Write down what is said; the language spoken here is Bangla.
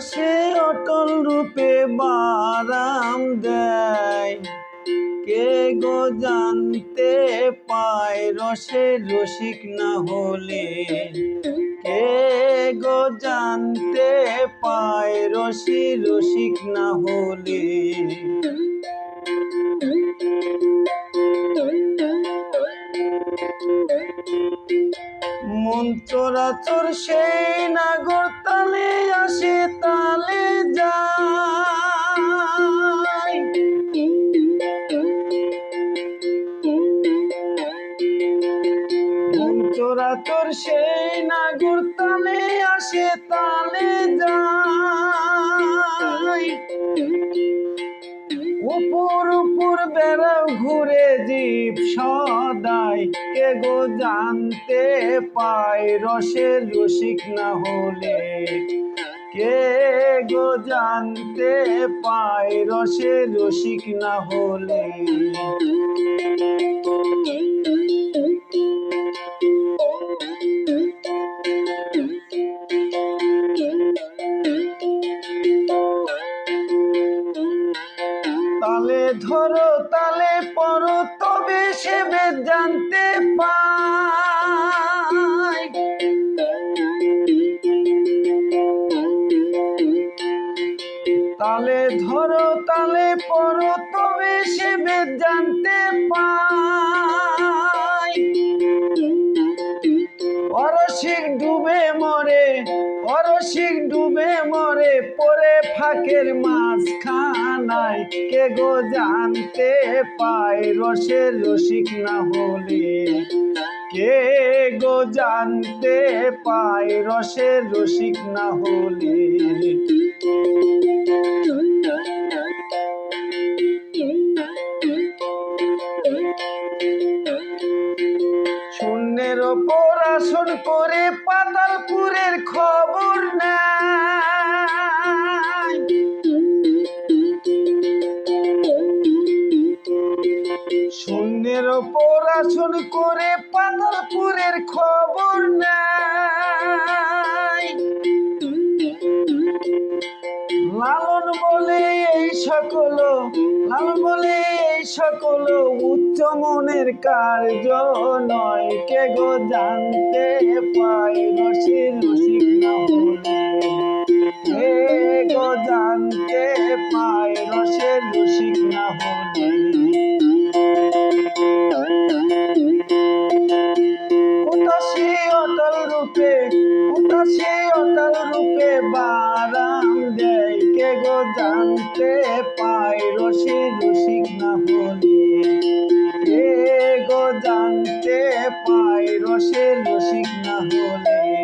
সে অটল রূপে বারাম দেয়। কে গো জানতে পায় রসে রসিক না হলে? কে গো জানতে পায় রসি রসিক না হলে? চরাচর সেই নাগর তালে আসে তালে যায়। চরাচর সেই নাগর তালে আসে তালে যায়। গো, জানতে পায় রসের রসিক না হলে। কে গো, জানতে পায় রসের রসিক না হলে। তালে ধরো, তালে পড়ো বেদ জানতে পাই। তালে ধরো তালে পড়ো তবে বেদ জানতে পায় অরসিক ডুবে মরে পরে ফাঁকের মাঝখানায়। কে গো জানতে পায় রসের রসিক না হলে? কে গো জানতে পায় রসের রসিক না হলে? শূন্যের ওপর আসন করে পাতালপুরের খবর না শূন্যের ওপর আসন করে পাতালপুরের খবর নেয় সকল উচ্চ মনের কার্য নয়, কে গো জানতে পাই রসিক রসিক না কে গো জানতে পাই রসের রসিক হলে? অটল রূপে উদাসী অটল রূপে কে গো জানতে পাই রসি রসিক না হলে। কে গো জানতে পাই রসে রসিক না হলে।